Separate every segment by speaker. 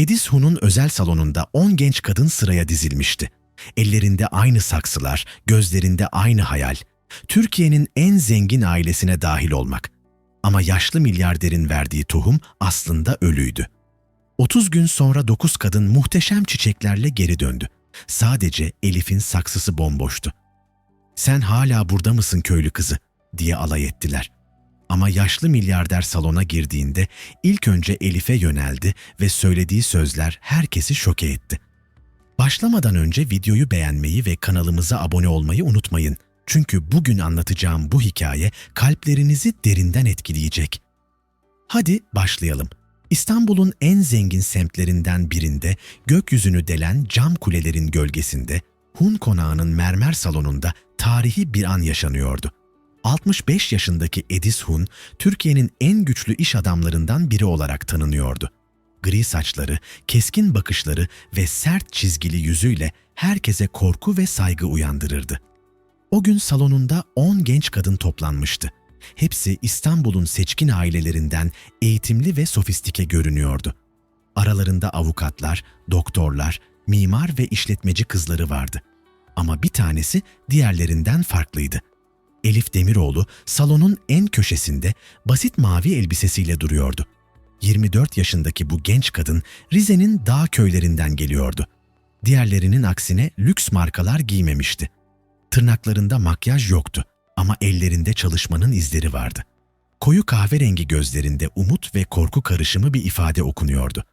Speaker 1: Edis Hun'un özel salonunda 10 genç kadın sıraya dizilmişti. Ellerinde aynı saksılar, gözlerinde aynı hayal. Türkiye'nin en zengin ailesine dahil olmak. Ama yaşlı milyarderin verdiği tohum aslında ölüydü. 30 gün sonra 9 kadın muhteşem çiçeklerle geri döndü. Sadece Elif'in saksısı bomboştu. "Sen hala burada mısın köylü kızı?" diye alay ettiler. Ama yaşlı milyarder salona girdiğinde ilk önce Elif'e yöneldi ve söylediği sözler herkesi şoke etti. Başlamadan önce videoyu beğenmeyi ve kanalımıza abone olmayı unutmayın. Çünkü bugün anlatacağım bu hikaye kalplerinizi derinden etkileyecek. Hadi başlayalım. İstanbul'un en zengin semtlerinden birinde gökyüzünü delen cam kulelerin gölgesinde Hun konağının mermer salonunda tarihi bir an yaşanıyordu. 65 yaşındaki Edis Hun, Türkiye'nin en güçlü iş adamlarından biri olarak tanınıyordu. Gri saçları, keskin bakışları ve sert çizgili yüzüyle herkese korku ve saygı uyandırırdı. O gün salonunda 10 genç kadın toplanmıştı. Hepsi İstanbul'un seçkin ailelerinden eğitimli ve sofistike görünüyordu. Aralarında avukatlar, doktorlar, mimar ve işletmeci kızları vardı. Ama bir tanesi diğerlerinden farklıydı. Elif Demiroğlu salonun en köşesinde basit mavi elbisesiyle duruyordu. 24 yaşındaki bu genç kadın Rize'nin dağ köylerinden geliyordu. Diğerlerinin aksine lüks markalar giymemişti. Tırnaklarında makyaj yoktu ama ellerinde çalışmanın izleri vardı. Koyu kahverengi gözlerinde umut ve korku karışımı bir ifade okunuyordu.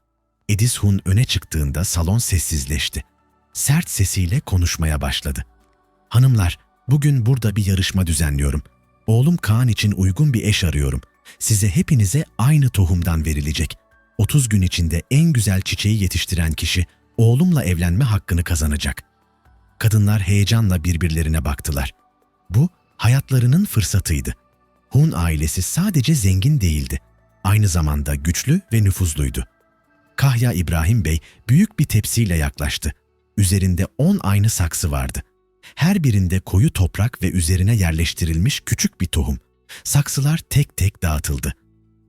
Speaker 1: Edis Hun öne çıktığında salon sessizleşti. Sert sesiyle konuşmaya başladı. Hanımlar, bugün burada bir yarışma düzenliyorum. Oğlum Kaan için uygun bir eş arıyorum. Size hepinize aynı tohumdan verilecek. 30 gün içinde en güzel çiçeği yetiştiren kişi oğlumla evlenme hakkını kazanacak. Kadınlar heyecanla birbirlerine baktılar. Bu hayatlarının fırsatıydı. Hun ailesi sadece zengin değildi. Aynı zamanda güçlü ve nüfuzluydu. Kahya İbrahim Bey büyük bir tepsiyle yaklaştı. Üzerinde on aynı saksı vardı. Her birinde koyu toprak ve üzerine yerleştirilmiş küçük bir tohum. Saksılar tek tek dağıtıldı.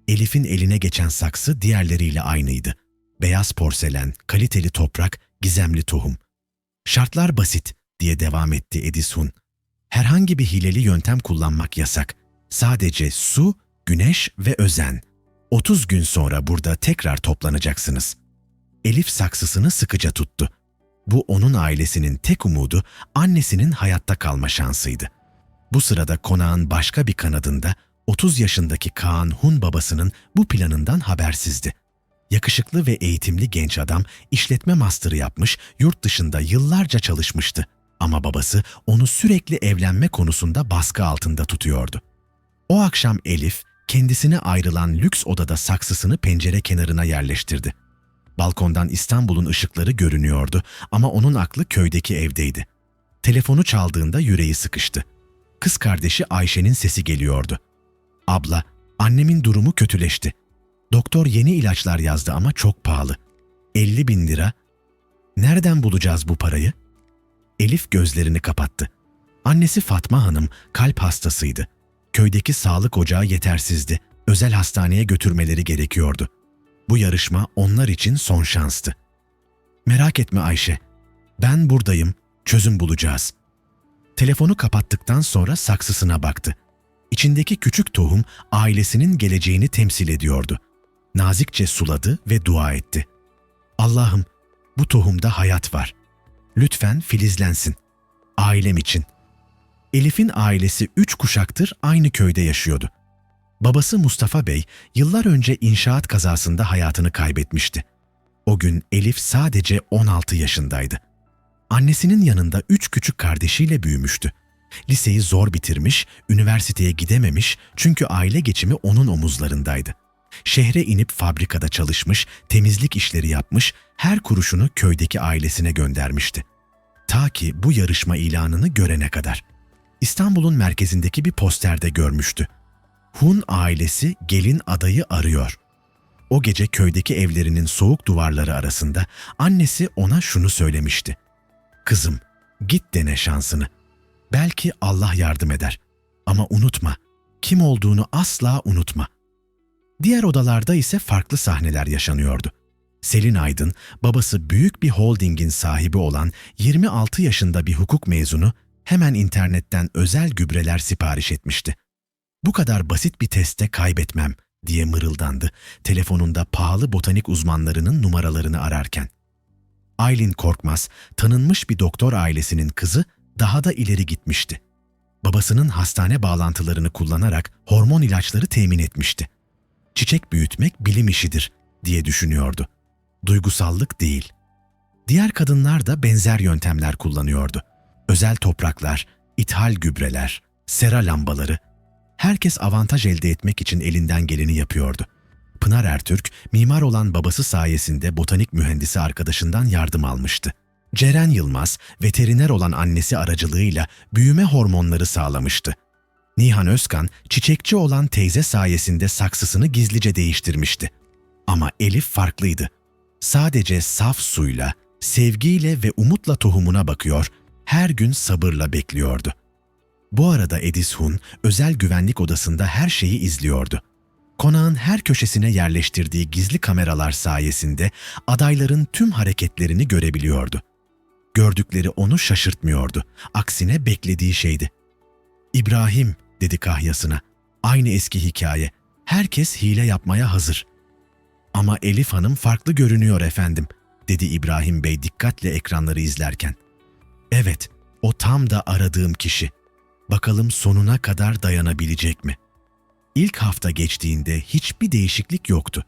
Speaker 1: Elif'in eline geçen saksı diğerleriyle aynıydı. Beyaz porselen, kaliteli toprak, gizemli tohum. Şartlar basit diye devam etti Edison. Herhangi bir hileli yöntem kullanmak yasak. Sadece su, güneş ve özen. 30 gün sonra burada tekrar toplanacaksınız. Elif saksısını sıkıca tuttu. Bu onun ailesinin tek umudu annesinin hayatta kalma şansıydı. Bu sırada konağın başka bir kanadında 30 yaşındaki Kaan Hun babasının bu planından habersizdi. Yakışıklı ve eğitimli genç adam işletme master'ı yapmış, yurt dışında yıllarca çalışmıştı. Ama babası onu sürekli evlenme konusunda baskı altında tutuyordu. O akşam Elif, kendisine ayrılan lüks odada saksısını pencere kenarına yerleştirdi. Balkondan İstanbul'un ışıkları görünüyordu ama onun aklı köydeki evdeydi. Telefonu çaldığında yüreği sıkıştı. Kız kardeşi Ayşe'nin sesi geliyordu. Abla, annemin durumu kötüleşti. Doktor yeni ilaçlar yazdı ama çok pahalı. 50 bin lira. Nereden bulacağız bu parayı? Elif gözlerini kapattı. Annesi Fatma Hanım kalp hastasıydı. Köydeki sağlık ocağı yetersizdi. Özel hastaneye götürmeleri gerekiyordu. Bu yarışma onlar için son şanstı. Merak etme Ayşe. Ben buradayım. Çözüm bulacağız. Telefonu kapattıktan sonra saksısına baktı. İçindeki küçük tohum ailesinin geleceğini temsil ediyordu. Nazikçe suladı ve dua etti. Allah'ım bu tohumda hayat var. Lütfen filizlensin. Ailem için. Elif'in ailesi üç kuşaktır aynı köyde yaşıyordu. Babası Mustafa Bey yıllar önce inşaat kazasında hayatını kaybetmişti. O gün Elif sadece 16 yaşındaydı. Annesinin yanında üç küçük kardeşiyle büyümüştü. Liseyi zor bitirmiş, üniversiteye gidememiş çünkü aile geçimi onun omuzlarındaydı. Şehre inip fabrikada çalışmış, temizlik işleri yapmış, her kuruşunu köydeki ailesine göndermişti. Ta ki bu yarışma ilanını görene kadar. İstanbul'un merkezindeki bir posterde görmüştü. Hun ailesi gelin adayı arıyor. O gece köydeki evlerinin soğuk duvarları arasında annesi ona şunu söylemişti. Kızım, git dene şansını. Belki Allah yardım eder. Ama unutma, kim olduğunu asla unutma. Diğer odalarda ise farklı sahneler yaşanıyordu. Selin Aydın, babası büyük bir holdingin sahibi olan 26 yaşında bir hukuk mezunu hemen internetten özel gübreler sipariş etmişti. Bu kadar basit bir teste kaybetmem diye mırıldandı telefonunda pahalı botanik uzmanlarının numaralarını ararken. Aylin Korkmaz, tanınmış bir doktor ailesinin kızı daha da ileri gitmişti. Babasının hastane bağlantılarını kullanarak hormon ilaçları temin etmişti. Çiçek büyütmek bilim işidir diye düşünüyordu. Duygusallık değil. Diğer kadınlar da benzer yöntemler kullanıyordu. Özel topraklar, ithal gübreler, sera lambaları. Herkes avantaj elde etmek için elinden geleni yapıyordu. Pınar Ertürk, mimar olan babası sayesinde botanik mühendisi arkadaşından yardım almıştı. Ceren Yılmaz, veteriner olan annesi aracılığıyla büyüme hormonları sağlamıştı. Nihan Özkan, çiçekçi olan teyze sayesinde saksısını gizlice değiştirmişti. Ama Elif farklıydı. Sadece saf suyla, sevgiyle ve umutla tohumuna bakıyor, her gün sabırla bekliyordu. Bu arada Edis Hun, özel güvenlik odasında her şeyi izliyordu. Konağın her köşesine yerleştirdiği gizli kameralar sayesinde adayların tüm hareketlerini görebiliyordu. Gördükleri onu şaşırtmıyordu. Aksine beklediği şeydi. İbrahim, dedi kahyasına. Aynı eski hikaye. Herkes hile yapmaya hazır. Ama Elif Hanım farklı görünüyor efendim, dedi İbrahim Bey dikkatle ekranları izlerken. Evet, o tam da aradığım kişi. Bakalım sonuna kadar dayanabilecek mi? İlk hafta geçtiğinde hiçbir değişiklik yoktu.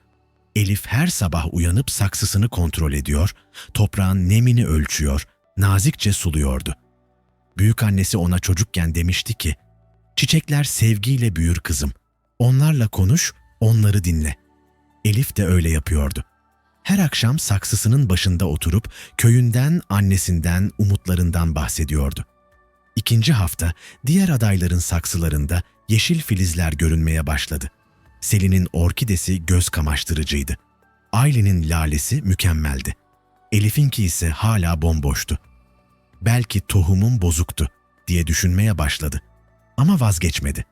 Speaker 1: Elif her sabah uyanıp saksısını kontrol ediyor, toprağın nemini ölçüyor, nazikçe suluyordu. Büyük annesi ona çocukken demişti ki, "Çiçekler sevgiyle büyür kızım. Onlarla konuş, onları dinle." Elif de öyle yapıyordu. Her akşam saksısının başında oturup köyünden, annesinden, umutlarından bahsediyordu. İkinci hafta diğer adayların saksılarında yeşil filizler görünmeye başladı. Selin'in orkidesi göz kamaştırıcıydı. Aylin'in lalesi mükemmeldi. Elif'inki ise hala bomboştu. Belki tohumum bozuktu diye düşünmeye başladı. Ama vazgeçmedi.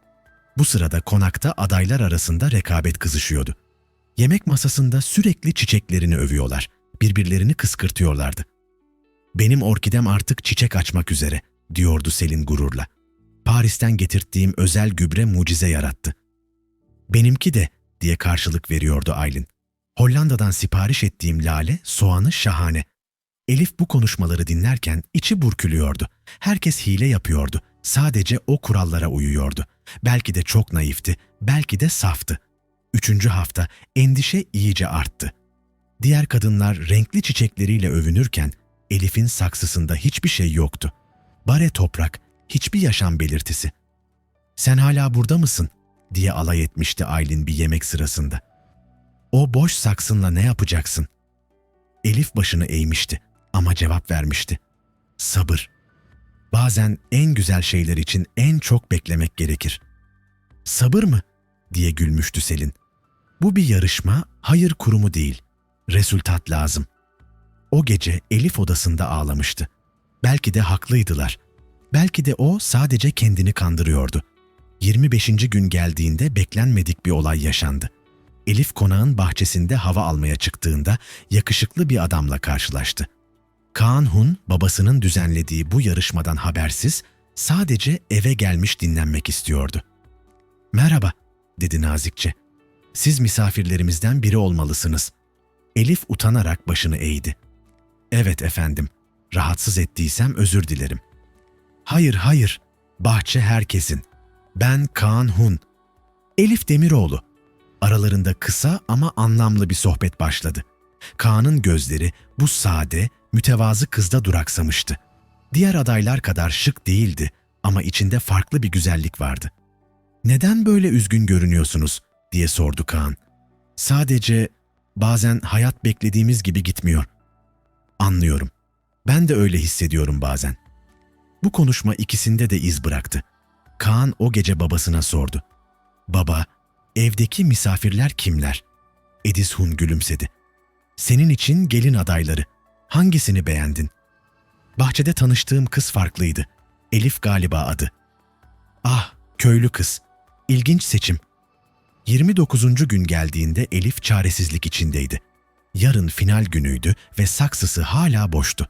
Speaker 1: Bu sırada konakta adaylar arasında rekabet kızışıyordu. Yemek masasında sürekli çiçeklerini övüyorlar. Birbirlerini kıskırtıyorlardı. Benim orkidem artık çiçek açmak üzere, diyordu Selin gururla. Paris'ten getirttiğim özel gübre mucize yarattı. Benimki de, diye karşılık veriyordu Aylin. Hollanda'dan sipariş ettiğim lale, soğanı şahane. Elif bu konuşmaları dinlerken içi burkülüyordu. Herkes hile yapıyordu. Sadece o kurallara uyuyordu. Belki de çok naifti, belki de saftı. Üçüncü hafta endişe iyice arttı. Diğer kadınlar renkli çiçekleriyle övünürken Elif'in saksısında hiçbir şey yoktu. Bare toprak, hiçbir yaşam belirtisi. ''Sen hala burada mısın?'' diye alay etmişti Aylin bir yemek sırasında. ''O boş saksınla ne yapacaksın?'' Elif başını eğmişti ama cevap vermişti. ''Sabır. Bazen en güzel şeyler için en çok beklemek gerekir.'' ''Sabır mı?'' diye gülmüştü Selin. Bu bir yarışma, hayır kurumu değil. Resultat lazım. O gece Elif odasında ağlamıştı. Belki de haklıydılar. Belki de o sadece kendini kandırıyordu. 25. gün geldiğinde beklenmedik bir olay yaşandı. Elif konağın bahçesinde hava almaya çıktığında yakışıklı bir adamla karşılaştı. Kaan Hun babasının düzenlediği bu yarışmadan habersiz sadece eve gelmiş dinlenmek istiyordu. "Merhaba." dedi nazikçe. Siz misafirlerimizden biri olmalısınız. Elif utanarak başını eğdi. Evet efendim, rahatsız ettiysem özür dilerim. Hayır hayır, bahçe herkesin. Ben Kaan Hun. Elif Demiroğlu. Aralarında kısa ama anlamlı bir sohbet başladı. Kaan'ın gözleri bu sade, mütevazı kızda duraksamıştı. Diğer adaylar kadar şık değildi ama içinde farklı bir güzellik vardı. Neden böyle üzgün görünüyorsunuz diye sordu Kaan. Sadece bazen hayat beklediğimiz gibi gitmiyor. Anlıyorum. Ben de öyle hissediyorum bazen. Bu konuşma ikisinde de iz bıraktı. Kaan o gece babasına sordu. Baba, evdeki misafirler kimler? Edis Hun gülümsedi. Senin için gelin adayları. Hangisini beğendin? Bahçede tanıştığım kız farklıydı. Elif galiba adı. Ah, köylü kız. İlginç seçim. 29. gün geldiğinde Elif çaresizlik içindeydi. Yarın final günüydü ve saksısı hala boştu.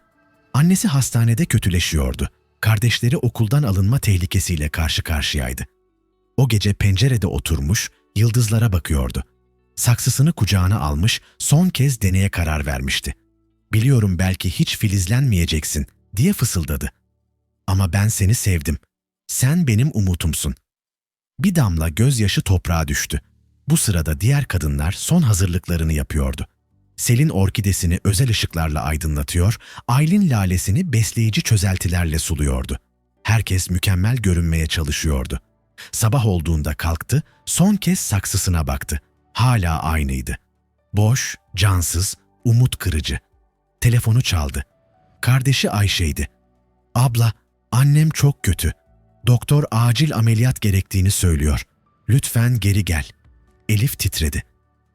Speaker 1: Annesi hastanede kötüleşiyordu. Kardeşleri okuldan alınma tehlikesiyle karşı karşıyaydı. O gece pencerede oturmuş, yıldızlara bakıyordu. Saksısını kucağına almış, son kez deneye karar vermişti. Biliyorum belki hiç filizlenmeyeceksin diye fısıldadı. Ama ben seni sevdim. Sen benim umutumsun. Bir damla gözyaşı toprağa düştü. Bu sırada diğer kadınlar son hazırlıklarını yapıyordu. Selin orkidesini özel ışıklarla aydınlatıyor, Aylin lalesini besleyici çözeltilerle suluyordu. Herkes mükemmel görünmeye çalışıyordu. Sabah olduğunda kalktı, son kez saksısına baktı. Hala aynıydı. Boş, cansız, umut kırıcı. Telefonu çaldı. Kardeşi Ayşe'ydi. Abla, annem çok kötü. Doktor acil ameliyat gerektiğini söylüyor. Lütfen geri gel. Elif titredi.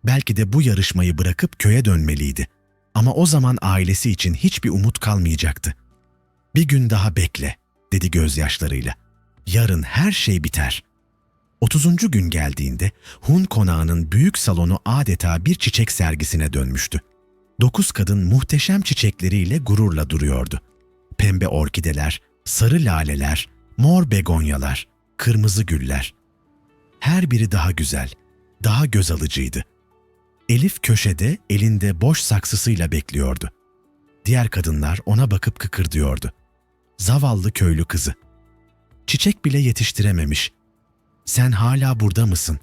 Speaker 1: Belki de bu yarışmayı bırakıp köye dönmeliydi. Ama o zaman ailesi için hiçbir umut kalmayacaktı. Bir gün daha bekle, dedi gözyaşlarıyla. Yarın her şey biter. 30. gün geldiğinde Hun konağının büyük salonu adeta bir çiçek sergisine dönmüştü. Dokuz kadın muhteşem çiçekleriyle gururla duruyordu. Pembe orkideler, sarı laleler, mor begonyalar, kırmızı güller. Her biri daha güzel, daha göz alıcıydı. Elif köşede elinde boş saksısıyla bekliyordu. Diğer kadınlar ona bakıp kıkırdıyordu. Zavallı köylü kızı. Çiçek bile yetiştirememiş. Sen hala burada mısın?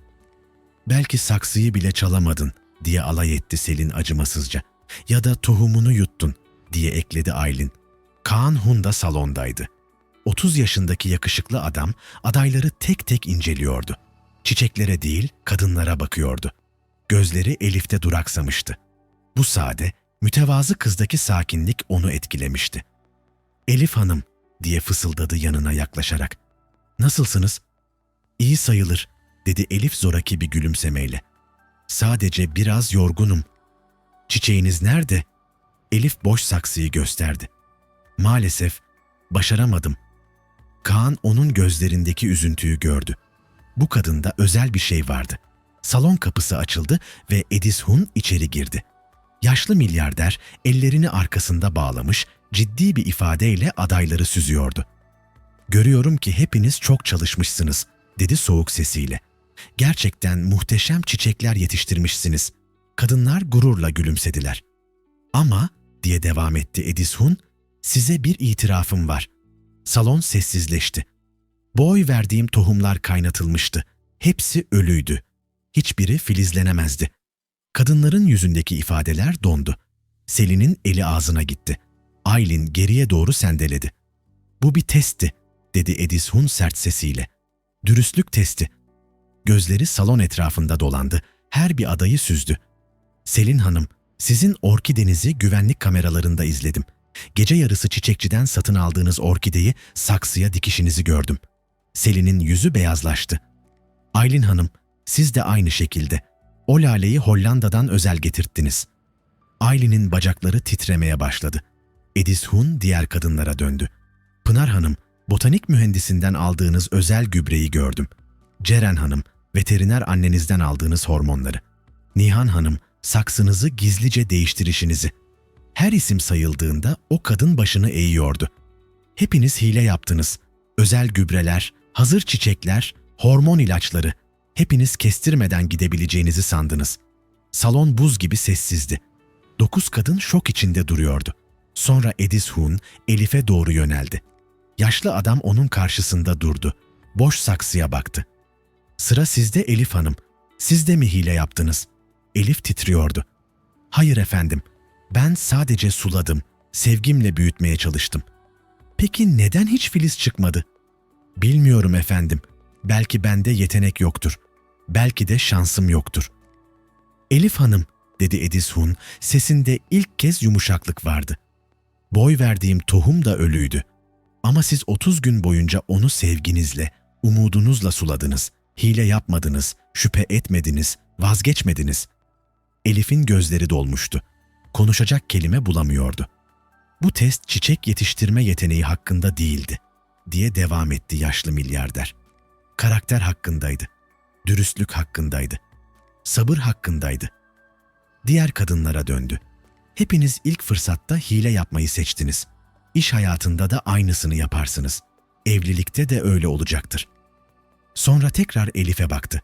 Speaker 1: Belki saksıyı bile çalamadın diye alay etti Selin acımasızca. Ya da tohumunu yuttun diye ekledi Aylin. Kaan Hun da salondaydı. 30 yaşındaki yakışıklı adam adayları tek tek inceliyordu. Çiçeklere değil kadınlara bakıyordu. Gözleri Elif'te duraksamıştı. Bu sade, mütevazı kızdaki sakinlik onu etkilemişti. Elif Hanım diye fısıldadı yanına yaklaşarak. Nasılsınız? İyi sayılır dedi Elif zoraki bir gülümsemeyle. Sadece biraz yorgunum. Çiçeğiniz nerede? Elif boş saksıyı gösterdi. Maalesef başaramadım. Kaan onun gözlerindeki üzüntüyü gördü. Bu kadında özel bir şey vardı. Salon kapısı açıldı ve Edis Hun içeri girdi. Yaşlı milyarder ellerini arkasında bağlamış, ciddi bir ifadeyle adayları süzüyordu. Görüyorum ki hepiniz çok çalışmışsınız, dedi soğuk sesiyle. Gerçekten muhteşem çiçekler yetiştirmişsiniz. Kadınlar gururla gülümsediler. Ama, diye devam etti Edis Hun, size bir itirafım var. Salon sessizleşti. Boy verdiğim tohumlar kaynatılmıştı. Hepsi ölüydü. Hiçbiri filizlenemezdi. Kadınların yüzündeki ifadeler dondu. Selin'in eli ağzına gitti. Aylin geriye doğru sendeledi. Bu bir testti, dedi Edis Hun sert sesiyle. Dürüstlük testi. Gözleri salon etrafında dolandı. Her bir adayı süzdü. Selin Hanım, sizin orkidenizi güvenlik kameralarında izledim. Gece yarısı çiçekçiden satın aldığınız orkideyi saksıya dikişinizi gördüm. Selin'in yüzü beyazlaştı. Aylin Hanım, siz de aynı şekilde. O laleyi Hollanda'dan özel getirttiniz. Aylin'in bacakları titremeye başladı. Edis Hun diğer kadınlara döndü. Pınar Hanım, botanik mühendisinden aldığınız özel gübreyi gördüm. Ceren Hanım, veteriner annenizden aldığınız hormonları. Nihan Hanım, saksınızı gizlice değiştirişinizi. Her isim sayıldığında o kadın başını eğiyordu. Hepiniz hile yaptınız. Özel gübreler, hazır çiçekler, hormon ilaçları. Hepiniz kestirmeden gidebileceğinizi sandınız. Salon buz gibi sessizdi. Dokuz kadın şok içinde duruyordu. Sonra Edis Hun Elif'e doğru yöneldi. Yaşlı adam onun karşısında durdu. Boş saksıya baktı. Sıra sizde Elif Hanım. Siz de mi hile yaptınız? Elif titriyordu. Hayır efendim. Ben sadece suladım. Sevgimle büyütmeye çalıştım. Peki neden hiç filiz çıkmadı? Bilmiyorum efendim. Belki bende yetenek yoktur. Belki de şansım yoktur. Elif Hanım, dedi Edis Hun, sesinde ilk kez yumuşaklık vardı. Boy verdiğim tohum da ölüydü. Ama siz 30 gün boyunca onu sevginizle, umudunuzla suladınız. Hile yapmadınız, şüphe etmediniz, vazgeçmediniz. Elif'in gözleri dolmuştu. Konuşacak kelime bulamıyordu. Bu test çiçek yetiştirme yeteneği hakkında değildi, diye devam etti yaşlı milyarder. Karakter hakkındaydı. Dürüstlük hakkındaydı. Sabır hakkındaydı. diğer kadınlara döndü. Hepiniz ilk fırsatta hile yapmayı seçtiniz. İş hayatında da aynısını yaparsınız. Evlilikte de öyle olacaktır. Sonra tekrar Elif'e baktı.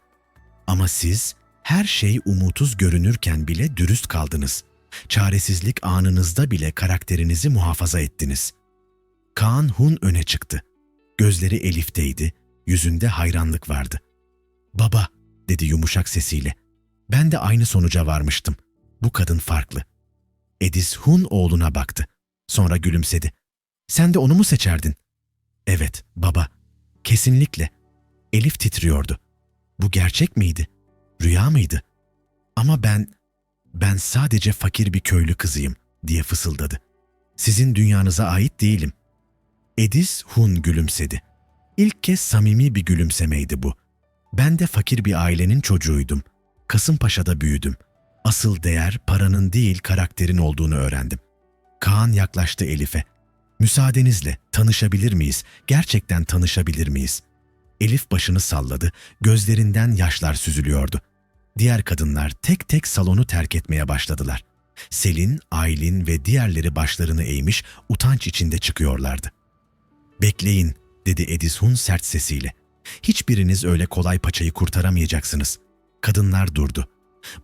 Speaker 1: Ama siz her şey umutsuz görünürken bile dürüst kaldınız. Çaresizlik anınızda bile karakterinizi muhafaza ettiniz. Kaan Hun öne çıktı. Gözleri Elif'teydi, yüzünde hayranlık vardı. Baba, dedi yumuşak sesiyle. Ben de aynı sonuca varmıştım. Bu kadın farklı. Edis Hun oğluna baktı. Sonra gülümsedi. Sen de onu mu seçerdin? Evet, baba. Kesinlikle. Elif titriyordu. Bu gerçek miydi? Rüya mıydı? Ama ben, ben sadece fakir bir köylü kızıyım diye fısıldadı. Sizin dünyanıza ait değilim. Edis Hun gülümsedi. İlk kez samimi bir gülümsemeydi bu. Ben de fakir bir ailenin çocuğuydum. Kasımpaşa'da büyüdüm. Asıl değer paranın değil karakterin olduğunu öğrendim. Kaan yaklaştı Elif'e. Müsaadenizle tanışabilir miyiz? Gerçekten tanışabilir miyiz? Elif başını salladı, gözlerinden yaşlar süzülüyordu. Diğer kadınlar tek tek salonu terk etmeye başladılar. Selin, Aylin ve diğerleri başlarını eğmiş, utanç içinde çıkıyorlardı. Bekleyin, dedi Edishun sert sesiyle. Hiçbiriniz öyle kolay paçayı kurtaramayacaksınız. Kadınlar durdu.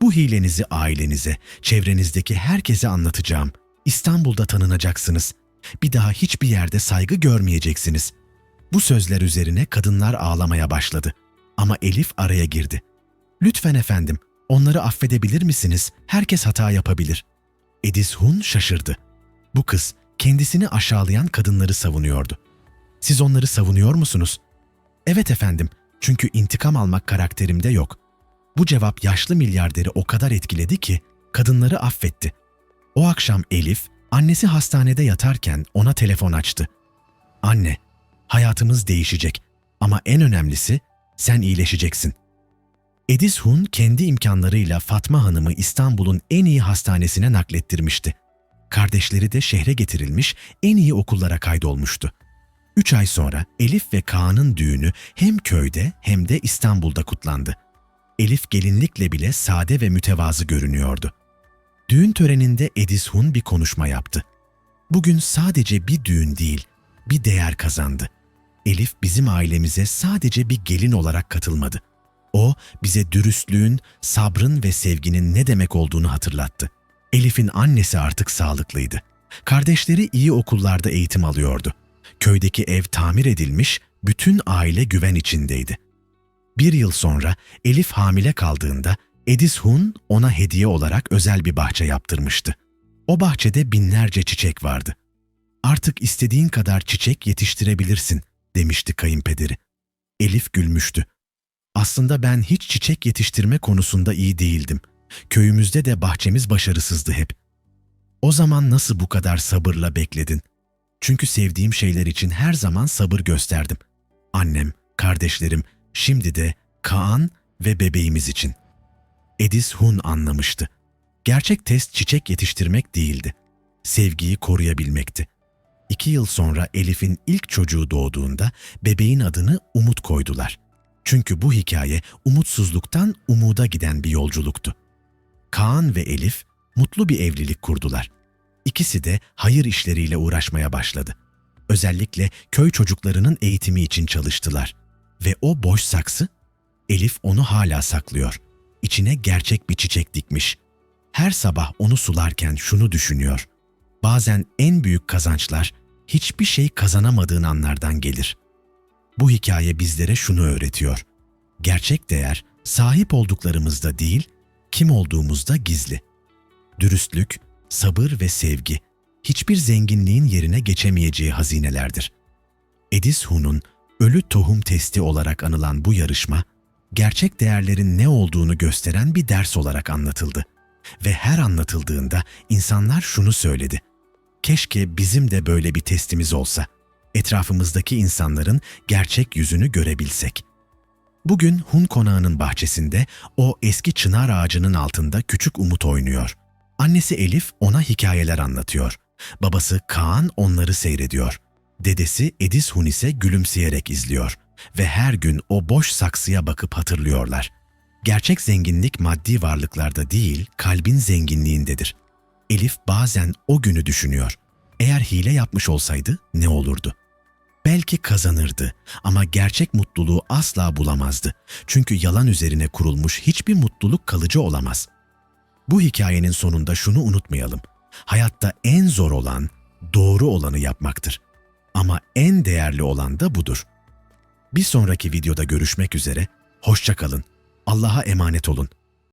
Speaker 1: Bu hilenizi ailenize, çevrenizdeki herkese anlatacağım. İstanbul'da tanınacaksınız. Bir daha hiçbir yerde saygı görmeyeceksiniz. Bu sözler üzerine kadınlar ağlamaya başladı. Ama Elif araya girdi. Lütfen efendim, onları affedebilir misiniz? Herkes hata yapabilir. Edishun şaşırdı. Bu kız kendisini aşağılayan kadınları savunuyordu. Siz onları savunuyor musunuz? Evet efendim, çünkü intikam almak karakterimde yok. Bu cevap yaşlı milyarderi o kadar etkiledi ki kadınları affetti. O akşam Elif, annesi hastanede yatarken ona telefon açtı. Anne, hayatımız değişecek ama en önemlisi sen iyileşeceksin. Edis Hun kendi imkanlarıyla Fatma Hanım'ı İstanbul'un en iyi hastanesine naklettirmişti. Kardeşleri de şehre getirilmiş, en iyi okullara kaydolmuştu. Üç ay sonra Elif ve Kaan'ın düğünü hem köyde hem de İstanbul'da kutlandı. Elif gelinlikle bile sade ve mütevazı görünüyordu. Düğün töreninde Edis Hun bir konuşma yaptı. Bugün sadece bir düğün değil, bir değer kazandı. Elif bizim ailemize sadece bir gelin olarak katılmadı. O bize dürüstlüğün, sabrın ve sevginin ne demek olduğunu hatırlattı. Elif'in annesi artık sağlıklıydı. Kardeşleri iyi okullarda eğitim alıyordu. Köydeki ev tamir edilmiş, bütün aile güven içindeydi. Bir yıl sonra Elif hamile kaldığında Edis Hun ona hediye olarak özel bir bahçe yaptırmıştı. O bahçede binlerce çiçek vardı. Artık istediğin kadar çiçek yetiştirebilirsin demişti kayınpederi. Elif gülmüştü. Aslında ben hiç çiçek yetiştirme konusunda iyi değildim. Köyümüzde de bahçemiz başarısızdı hep. O zaman nasıl bu kadar sabırla bekledin? Çünkü sevdiğim şeyler için her zaman sabır gösterdim. Annem, kardeşlerim, şimdi de Kaan ve bebeğimiz için. Edis Hun anlamıştı. Gerçek test çiçek yetiştirmek değildi. Sevgiyi koruyabilmekti. İki yıl sonra Elif'in ilk çocuğu doğduğunda bebeğin adını Umut koydular. Çünkü bu hikaye umutsuzluktan umuda giden bir yolculuktu. Kaan ve Elif mutlu bir evlilik kurdular. İkisi de hayır işleriyle uğraşmaya başladı. Özellikle köy çocuklarının eğitimi için çalıştılar. Ve o boş saksı, Elif onu hala saklıyor. İçine gerçek bir çiçek dikmiş. Her sabah onu sularken şunu düşünüyor. Bazen en büyük kazançlar hiçbir şey kazanamadığın anlardan gelir. Bu hikaye bizlere şunu öğretiyor. Gerçek değer sahip olduklarımızda değil, kim olduğumuzda gizli. Dürüstlük, sabır ve sevgi hiçbir zenginliğin yerine geçemeyeceği hazinelerdir. Edis Hun'un ölü tohum testi olarak anılan bu yarışma, gerçek değerlerin ne olduğunu gösteren bir ders olarak anlatıldı. Ve her anlatıldığında insanlar şunu söyledi. Keşke bizim de böyle bir testimiz olsa. Etrafımızdaki insanların gerçek yüzünü görebilsek. Bugün Hun konağının bahçesinde o eski çınar ağacının altında küçük Umut oynuyor. Annesi Elif ona hikayeler anlatıyor. Babası Kaan onları seyrediyor. Dedesi Edis Hun ise gülümseyerek izliyor ve her gün o boş saksıya bakıp hatırlıyorlar. Gerçek zenginlik maddi varlıklarda değil, kalbin zenginliğindedir. Elif bazen o günü düşünüyor. Eğer hile yapmış olsaydı ne olurdu? Belki kazanırdı ama gerçek mutluluğu asla bulamazdı. Çünkü yalan üzerine kurulmuş hiçbir mutluluk kalıcı olamaz. Bu hikayenin sonunda şunu unutmayalım. Hayatta en zor olan doğru olanı yapmaktır. Ama en değerli olan da budur. Bir sonraki videoda görüşmek üzere. Hoşça kalın. Allah'a emanet olun.